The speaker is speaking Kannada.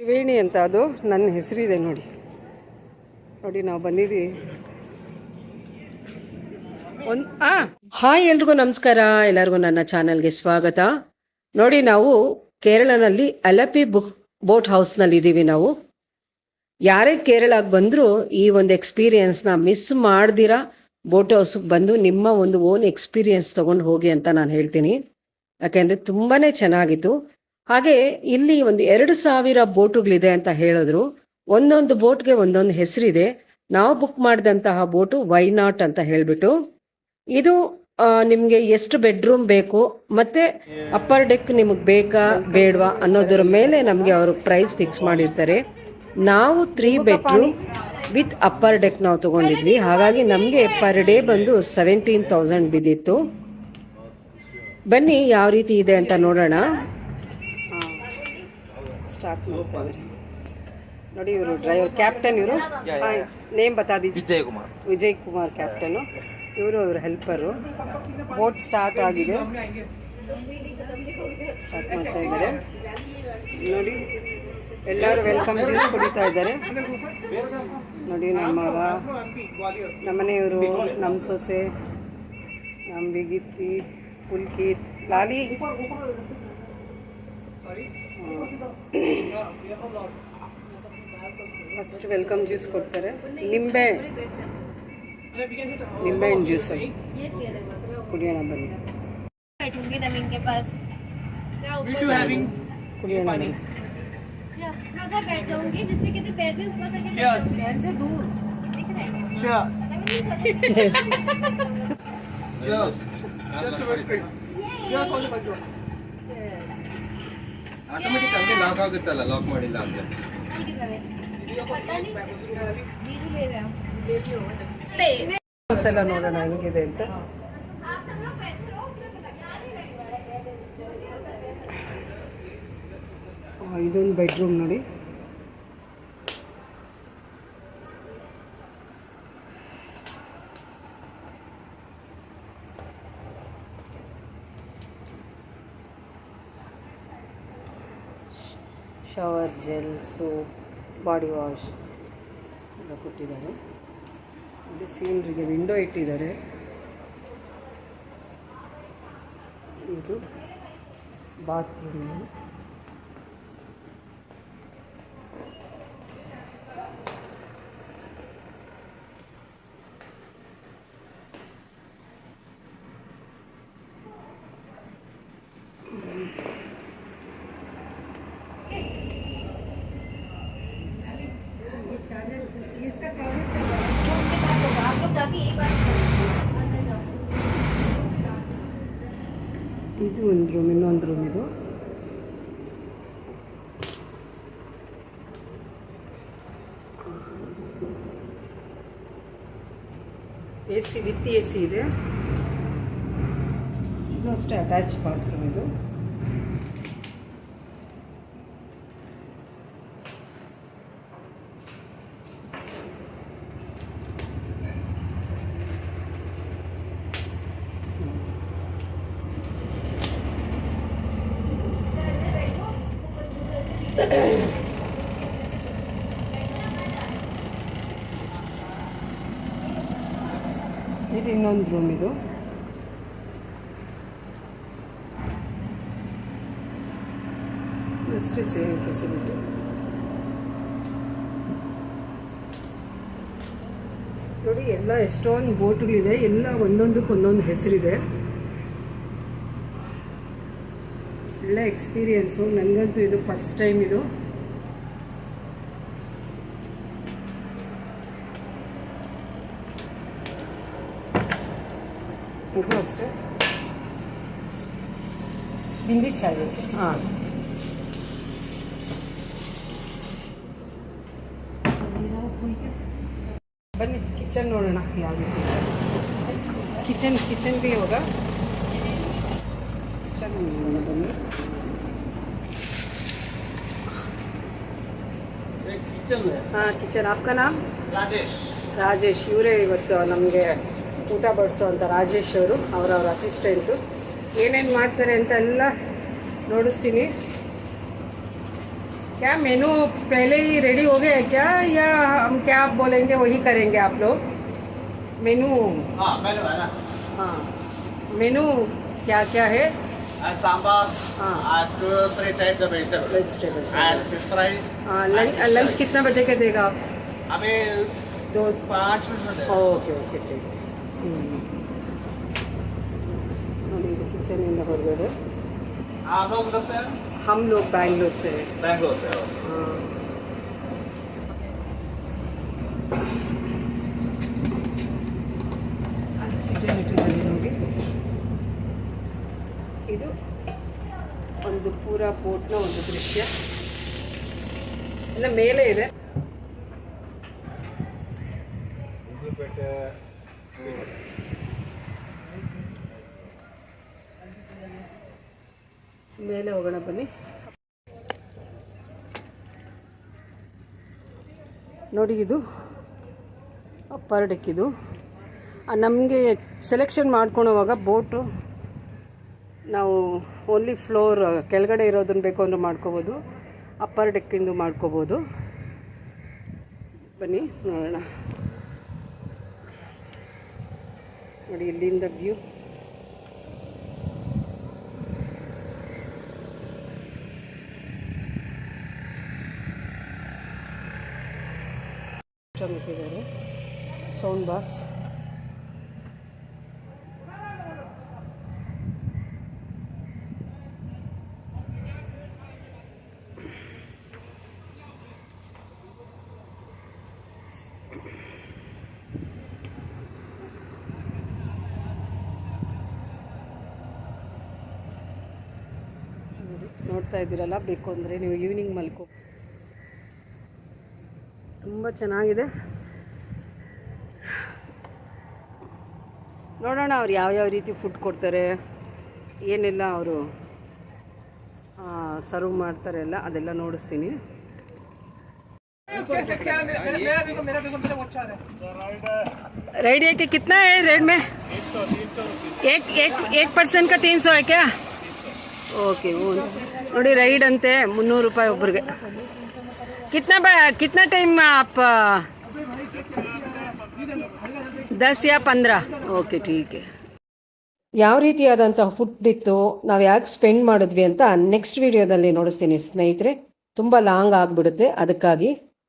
ತ್ರಿವೇಣಿ ಅಂತ ಅದು ನನ್ನ ಹೆಸರಿದೆ ನೋಡಿ. ನೋಡಿ ನಾವು ಬಂದಿದ್ದೀವಿ. ಒಂದು ಹಾಯ್ ಎಲ್ರಿಗೂ ನಮಸ್ಕಾರ. ಎಲ್ಲರಿಗೂ ನನ್ನ ಚಾನಲ್ಗೆ ಸ್ವಾಗತ. ನೋಡಿ ನಾವು ಕೇರಳನಲ್ಲಿ ಅಲಪಿ ಬುಕ್ ಬೋಟ್ ಹೌಸ್ನಲ್ಲಿ ಇದ್ದೀವಿ ನಾವು. ಯಾರೇ ಕೇರಳಕ್ಕೆ ಬಂದರೂ ಈ ಒಂದು ಎಕ್ಸ್ಪೀರಿಯನ್ಸ್ನ ಮಿಸ್ ಮಾಡ್ದಿರಾ ಬೋಟ್ ಹೌಸ್ಗೆ ಬಂದು ನಿಮ್ಮ ಒಂದು ಓನ್ ಎಕ್ಸ್ಪೀರಿಯನ್ಸ್ ತಗೊಂಡು ಹೋಗಿ ಅಂತ ನಾನು ಹೇಳ್ತೀನಿ. ಯಾಕೆಂದರೆ ತುಂಬಾ ಚೆನ್ನಾಗಿತ್ತು. ಹಾಗೆ ಇಲ್ಲಿ ಒಂದು ಎರಡು ಸಾವಿರ ಬೋಟುಗಳಿದೆ ಅಂತ ಹೇಳಿದ್ರು. ಒಂದೊಂದು ಬೋಟ್ಗೆ ಒಂದೊಂದು ಹೆಸರಿದೆ. ನಾವು ಬುಕ್ ಮಾಡಿದಂತಹ ಬೋಟು ವೈನಾಟ್ ಅಂತ ಹೇಳ್ಬಿಟ್ಟು. ಇದು ನಿಮಗೆ ಎಷ್ಟು ಬೆಡ್ರೂಮ್ ಬೇಕು, ಮತ್ತೆ ಅಪ್ಪರ್ ಡೆಕ್ ನಿಮಗೆ ಬೇಕಾ ಬೇಡವಾ ಅನ್ನೋದ್ರ ಮೇಲೆ ನಮಗೆ ಅವರು ಪ್ರೈಸ್ ಫಿಕ್ಸ್ ಮಾಡಿರ್ತಾರೆ. ನಾವು three bedroom with upper deck ನಾವು ತಗೊಂಡಿದ್ವಿ. ಹಾಗಾಗಿ ನಮಗೆ ಪರ್ ಡೇ ಬಂದು ಸೆವೆಂಟೀನ್ ತೌಸಂಡ್ ಬಿದ್ದಿತ್ತು. ಬನ್ನಿ, ಯಾವ ರೀತಿ ಇದೆ ಅಂತ ನೋಡೋಣ. ಸ್ಟಾರ್ಟ್ ಮಾಡ್ತಾ ಇದ್ದಾರೆ. ನೋಡಿ ಇವರು ಡ್ರೈವರ್ ಕ್ಯಾಪ್ಟನ್ ಇವರು. ನೇಮ್ ಬತಾ ವಿಜಯ್ ಕುಮಾರ್ ವಿಜಯ್ ಕುಮಾರ್ ಕ್ಯಾಪ್ಟನು ಇವರು ಅವರ ಹೆಲ್ಪರು ಬೋಟ್ ಸ್ಟಾರ್ಟ್ ಆಗಿದೆ. ಸ್ಟಾರ್ಟ್ ಮಾಡ್ತಾ ಇದ್ದಾರೆ. ನೋಡಿ ಎಲ್ಲರೂ ವೆಲ್ಕಮ್ ಜ್ಯೂಸ್ ಕುಡಿತಾ ಇದ್ದಾರೆ. ನೋಡಿ ನಮ್ಮ ಮಗ ನಮ್ಮನೆಯವರು ನಮ್ಮ ಸೊಸೆ ನಮ್ಮ ಬಿಗಿತ್ತಿ ಪುಲ್ಕಿತ್ ಲಾಲಿ. ಫಸ್ಟ್ ವೆಲ್ಕಮ್ ಜ್ಯೂಸ್ ಕೊಡ್ತಾರೆ ನಿಂಬೆ ನಿಂಬೆಹಣ್ಣು ಜ್ಯೂಸ್ ಕುಡಿಯೋಣ ಬನ್ನಿ बैठूंगी नवीन के पास मैं ऊपर ಕುಡಿಯೋಣ ಬನ್ನಿ या, मैं उधर बैठ जाऊंगी जिससे कि तेरे पैर भी ऊपर करके बैठ जाऊंगी पैर से दूर दिख रहा है नवीन Yes. ಆಟೋಮೆಟಿಕ್ ಅಲ್ಲಿ ಲಾಕ್ ಆಗುತ್ತಲ್ಲ ಲಾಕ್ ಮಾಡಿಲ್ಲ ಅಂದ್ರೆ? ನೋಡೋಣ ಹೆಂಗಿದೆ ಅಂತ ಇದೊಂದು ಬೆಡ್ರೂಮ್ ನೋಡಿ. Shower gel soap body wash ಎಲ್ಲ ಕೊಟ್ಟಿದ್ದಾರೆ. ಇಲ್ಲಿ ಸೀನ್ರಿಗೆ ವಿಂಡೋ ಇಟ್ಟಿದ್ದಾರೆ. ಇದು ಬಾತ್ರೂಮ್ ಇದು ಒಂದು ರೂಮ್ ಇನ್ನೊಂದು ರೂಮ್ ಇದು. A C with A C ಇದೆ. ಇದು ಅಷ್ಟೇ ಅಟ್ಯಾಚ್ ಬಾತ್ರೂಮ್ ಇದು. ಇದು ಇನ್ನೊಂದು ರೂಮ್ ಇದು. ಅಷ್ಟೇ ಸೇಮ್ ಫೆಸಿಲಿಟಿ ನೋಡಿ, ಎಲ್ಲ ಎಷ್ಟೊಂದು ಬೋಟ್ಗಳಿದೆ ಎಲ್ಲ ಒಂದೊಂದಕ್ಕೆ ಒಂದೊಂದು ಹೆಸರಿದೆ. ಒಳ್ಳೆ ಎಕ್ಸ್ಪೀರಿಯೆನ್ಸು ನನಗಂತೂ ಇದು ಫಸ್ಟ್ ಟೈಮ್ ಇದು. ಇದು ಅಷ್ಟೇ. ಬಿಂದಿ ಚಾಯ್ ಹಾಂ. ಬನ್ನಿ ಕಿಚನ್ ನೋಡೋಣ. ಯಾವ ಕಿಚನ್ ಕಿಚನ್ಗೆ ಇವಾಗ. ಹಾಂ ಕಿಚನ್ आपका नाम ರಾಜೇಶ್ ರಾಜೇಶ್ ಇವರೇ ಇವತ್ತು ನಮಗೆ ಊಟ ಬಡಿಸೋ ಅಂತ ರಾಜೇಶ್ ಅವರು ಅವರವ್ರ ಅಸಿಸ್ಟೆಂಟು ಏನೇನು ಮಾಡ್ತಾರೆ ಅಂತ ಎಲ್ಲ ನೋಡಿಸ್ತೀನಿ क्या मेनू पहले ही रेडी हो गया है क्या या हम क्या आप बोलेंगे वही करेंगे आप लोग मेनू हाँ पहले वाला हाँ मेनू क्या क्या है and sambar uh, and two three types of vegetables. Vegetables. And fish fry. Uh, lunch lunch कितना बजे के देगा आप? अभी दो पाँच मिनट में ओके ओके ठीक किचन इन द आप लोग उधर से हम लोग बैंगलोर से बैंगलोर से हाँ ಇದು ಒಂದು ಪೂರ ನ ಒಂದು ದೃಶ್ಯ. ಎಲ್ಲ ಮೇಲೆ ಇದೆ. ಮೇಲೆ ಹೋಗೋಣ ಬನ್ನಿ. ನೋಡಿ ಇದು ಅಪ್ಪರ್ ಡೆಕ್ ಇದು ನಮಗೆ ಸೆಲೆಕ್ಷನ್ ಮಾಡ್ಕೊಳೋವಾಗ ಬೋಟು ನಾವು ಓನ್ಲಿ ಫ್ಲೋರ್ ಕೆಳಗಡೆ ಇರೋದನ್ನು ಬೇಕು ಅಂದ್ರೆ ಮಾಡ್ಕೋಬೋದು. ಅಪ್ಪರ್ ಡೆಕ್ಕಿಂದು ಮಾಡ್ಕೋಬೋದು. ಬನ್ನಿ, ನೋಡೋಣ. ನೋಡಿ, ಇಲ್ಲಿಂದ ವ್ಯೂ ಸೌಂಡ್ ಬಾಕ್ಸ್ ನೋಡ್ತಾ ಇದ್ದೀರಲ್ಲ ಬೇಕು ಅಂದರೆ ನೀವು ಈವ್ನಿಂಗ್ ಮಲ್ಕೋ ತುಂಬ ಚೆನ್ನಾಗಿದೆ ನೋಡೋಣ ಅವ್ರು ಯಾವ್ಯಾವ ರೀತಿ ಫುಡ್ ಕೊಡ್ತಾರೆ ಏನೆಲ್ಲ ಅವರು ಸರ್ವ್ ಮಾಡ್ತಾರೆ ಎಲ್ಲ ಅದೆಲ್ಲ ನೋಡಿಸ್ತೀನಿ राइड है कि कितना है रेड में एक एक एक पर्सन का तीन सौ है क्या ಓಕೆ ನೋಡಿ ರೈಡ್ ಅಂತೆ, ಮುನ್ನೂರು ರೂಪಾಯಿ ಒಬ್ರಿಗೆ. ಕಿತ್ನ ಕಿತ್ನಾ ಟೈಮ್ ಅಪ್ಪ ದಸ್ ಯಾ ಪಂದ್ರ. ಓಕೆ, ಟೀಕ್. ಯಾವ ರೀತಿಯಾದಂತಹ ಫುಡ್ ಇತ್ತು, ನಾವು ಯಾಕೆ ಸ್ಪೆಂಡ್ ಮಾಡಿದ್ವಿ ಅಂತ ನೆಕ್ಸ್ಟ್ ವಿಡಿಯೋದಲ್ಲಿ ನೋಡಿಸ್ತೀನಿ ಸ್ನೇಹಿತರೆ. ತುಂಬ ಲಾಂಗ್ ಆಗಿಬಿಡುತ್ತೆ. ಅದಕ್ಕಾಗಿ